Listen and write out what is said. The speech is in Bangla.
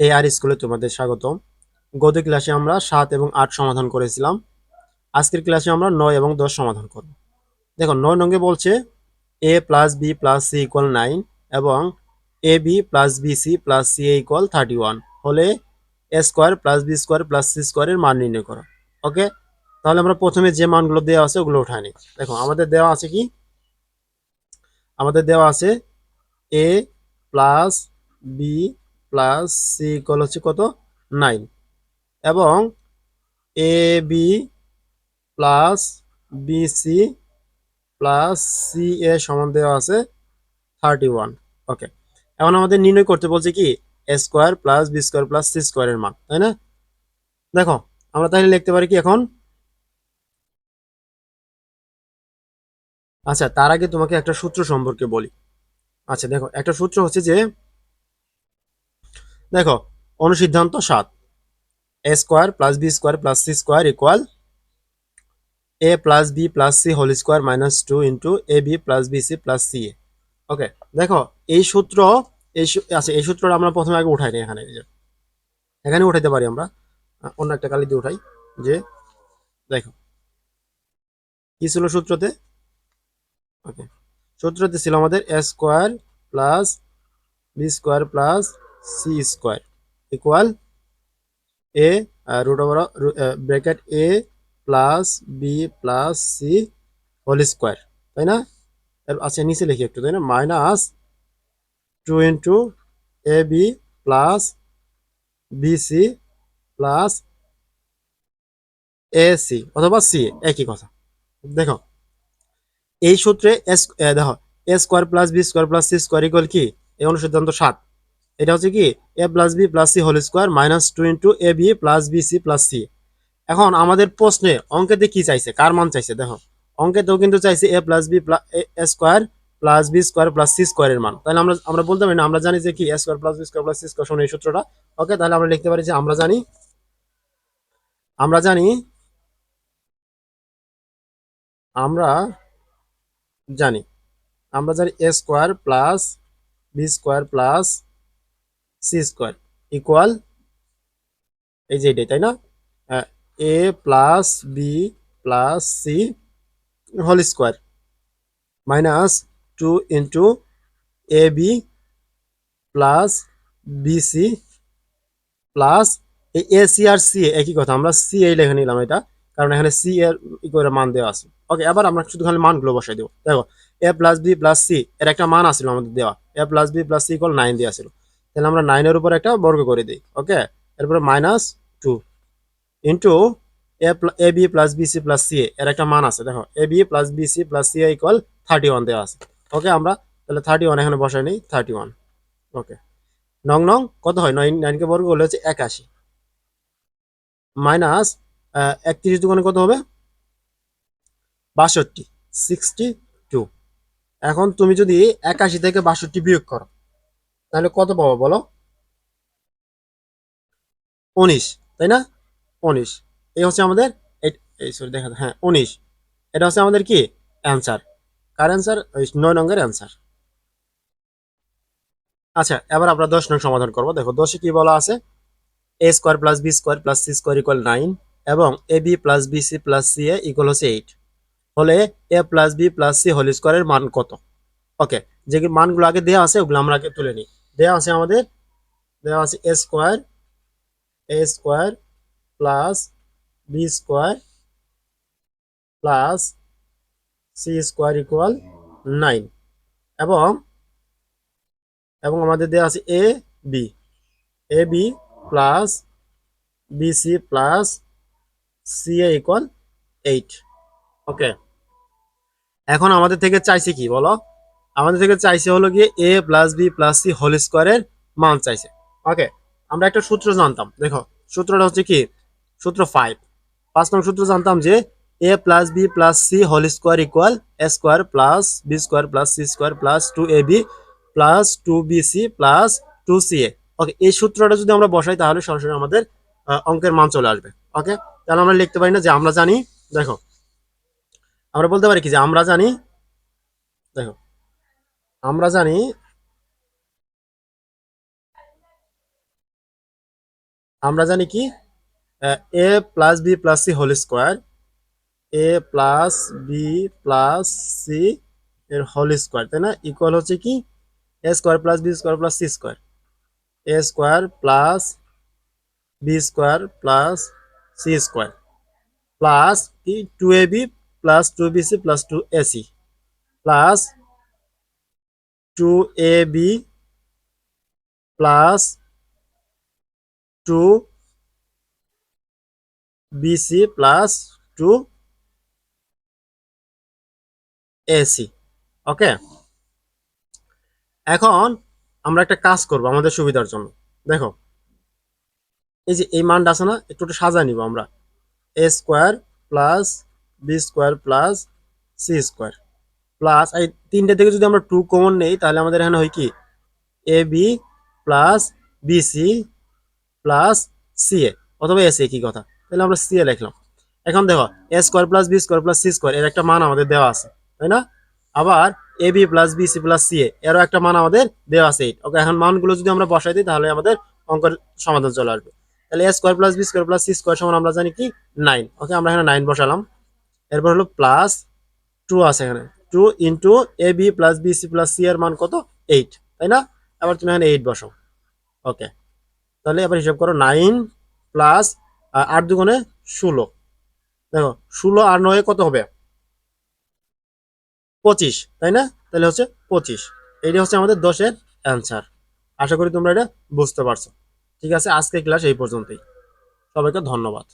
এ আর স্কুলে তোমাদের স্বাগতম। গত ক্লাসে আমরা সাত এবং আট সমাধান করেছিলাম। আজকের ক্লাসে আমরা নয় এবং দশ সমাধান করব। দেখো, নয় নঙ্গে বলছে A plus B plus C equal nine এবং A B plus B C plus C A equal thirty one হলে A square plus B square plus C স্কোয়ারের মান নির্ণয় করো। ওকে তাহলে আমরা প্রথমে যে মানগুলো দেওয়া আছে ওগুলো উঠাই নিই। দেখো, আমাদের দেওয়া আছে কি? আমাদের দেওয়া আছে A plus B plus C equal হচ্ছে কত? নাইন। এবং A B plus B C plus C A সমান দেওয়া আছে থার্টি ওয়ান। ওকে। এখন আমাদের নির্ণয় করতে বলছে কি? A square plus B square plus C স্কোয়ারের মান, তাই না? দেখো, আমরা তাহলে লিখতে পারি কি এখন? আচ্ছা তার আগে তোমাকে একটা সূত্র সম্পর্কে বলি। আচ্ছা দেখো, একটা সূত্র হচ্ছে যে দেখো, অনুসিদ্ধান্ত সাত। A square plus B square plus C square equal A plus B plus C whole square minus two into A B plus B C plus C A okay দেখো, এই সূত্র, এই আচ্ছা এই সূত্রটা আমরা প্রথমে আগে উঠাই নি এখানে। এখানে উঠাইতে পারি আমরা। অন্য একটা কালি দিয়ে উঠাই, যে, দেখো, কি ছিল সূত্রতে? ওকে সূত্রতে ছিল আমাদের A square plus B square plus C square equal A root over bracket A plus B plus C whole square তাই না? আচ্ছা নিচে লিখি একটু, তাই না? Minus two into A B plus B C plus A C অথবা সি একই কথা। দেখো, এই সূত্রে এস দেখো A square plus B square plus C square equal কি? এই অনুসিদ্ধান্ত সাত। এটা হচ্ছে কি A plus B plus C whole square minus two into A B plus B C plus C এখন আমাদের প্রশ্নে অঙ্কেতে কি চাইছে? কার মান চাইছে? দেখো, অঙ্কেতেও কিন্তু চাইছে A plus B A square plus B square plus C স্কোয়ারের মান। তাহলে আমরা আমরা বলতে পারি না, আমরা জানি যে কি A square plus B square plus C square সমান এই সূত্রটা। ওকে তাহলে আমরা লিখতে পারি যে আমরা জানি আমরা জানি আমরা জানি আমরা জানি A square plus B square plus C square equal এই যে এটাই তাই না? A plus B plus C whole square minus two into A B plus B C plus এই এ সি আর সি একই কথা। আমরা সি এই লেখে নিলাম এটা, কারণ এখানে সি এর ই মান দেওয়া আছে। ওকে এবার আমরা শুধু খালি মানগুলো বসাই দেবো। দেখো A plus B plus C এর একটা মান আসছিল আমাদের দেওয়া। A plus B plus C nine দেওয়া ছিল। তাহলে আমরা নাইনের উপর একটা বর্গ করে দিই ওকে এরপরে minus two into A B plus B C plus C এর একটা মান আছে, দেখো A B plus B C plus C equal thirty one দেওয়া আছে ওকে আমরা তাহলে থার্টি ওয়ান এখানে বসাই নিই থার্টি ওয়ান ওকে নং নং, কত হয়? নয় নাইনকে বর্গ হলে হচ্ছে একাশি। মাইনাস একত্রিশ দোকানে কত হবে? বাষট্টি সিক্সটি টু এখন তুমি যদি একাশি থেকে বাষট্টি বিয়োগ করো তাহলে কত পাবো বলো? উনিশ, তাই না? উনিশ। এই হচ্ছে আমাদের এই- সরি দেখা হ্যাঁ উনিশ। এটা হচ্ছে আমাদের কি? অ্যান্সার কার অ্যান্সার ওই নয় নঙ্গের অ্যান্সার আচ্ছা এবার আমরা দশ নং সমাধান করব। দেখো, দশে কি বলা আছে? A square plus B square plus C square equal nine এবং A B plus B C plus C A equal হচ্ছে এইট হলে A plus B plus C whole স্কোয়ারের মান কত? ওকে যে মানগুলো আগে দেওয়া আছে, ওগুলো আমরা আগে তুলে নিই। দেওয়া আছে আমাদের, দেওয়া আছে A square A square plus B square plus C square equal nine এবং এবং আমাদের দেওয়া আছে A B A B plus B C plus C A equal eight okay এখন আমাদের থেকে চাইছে কি বলো? আমাদের থেকে চাইছে হলো গিয়ে A plus B plus C whole স্কোয়ারের মান চাইছে। ওকে আমরা একটা সূত্র জানতাম, দেখো, সূত্রটা হচ্ছে কি? সূত্র ফাইভ পাঁচ নং সূত্র জানতাম যে A plus B plus C whole square equal A square plus B square plus C square plus two A B plus two B C plus two C A okay এই সূত্রটা যদি আমরা বসাই তাহলে সরাসরি আমাদের অঙ্কের মান চলে আসবে। ওকে তাহলে আমরা লিখতে পারি না যে আমরা জানি, দেখো, আমরা বলতে পারি কি যে আমরা জানি, দেখো আমরা জানি আমরা জানি কি A plus B plus C whole square A plus B plus C এর হোল স্কোয়ার তাই না? ইকুয়াল হচ্ছে কি A square plus B square plus C square A square plus B square plus C square plus কি two A B plus two B C plus two A C plus two A B plus two BC plus two AC okay এখন আমরা একটা কাজ করব আমাদের সুবিধার জন্য। দেখো, এই যে এই মানটা আছে না, একটু একটু সাজায় নিব আমরা। A square plus B square plus C square plus এই তিনটে থেকে যদি আমরা টু কমন নেই, তাহলে আমাদের এখানে হয় কি? A B plus BC plus C A অথবা এস কি কথা? তাহলে আমরা সি এ লিখলাম। এখন দেখো A square plus B square plus C square এর একটা মান আমাদের দেওয়া আছে, তাই না? আবার A B plus B C plus C A এরও একটা মান আমাদের দেওয়া আছে। ওকে, এখন মানগুলো যদি আমরা বসাই দিই, তাহলে আমাদের অঙ্কের সমাধান চলে আসবে। তাহলে A square plus B square plus C square সমান আমরা জানি কি? নাইন ওকে, আমরা এখানে নাইন বসালাম। এরপর হলো প্লাস টু আছে এখানে। Two into A B plus B C plus C এর মান কত? এইট তাই না? আবার তুমি এখানে এইট বসো ওকে তাহলে এবার হিসাব করো নাইন প্লাস আট দুগুণে ষোলো। দেখো, ষোলো আর নয় কত হবে? পঁচিশ, তাই না? তাহলে হচ্ছে পঁচিশ। এইটা হচ্ছে আমাদের দশের অ্যান্সার আশা করি তোমরা এটা বুঝতে পারছ। ঠিক আছে আজকে ক্লাস এই পর্যন্তই। সবাইকে ধন্যবাদ।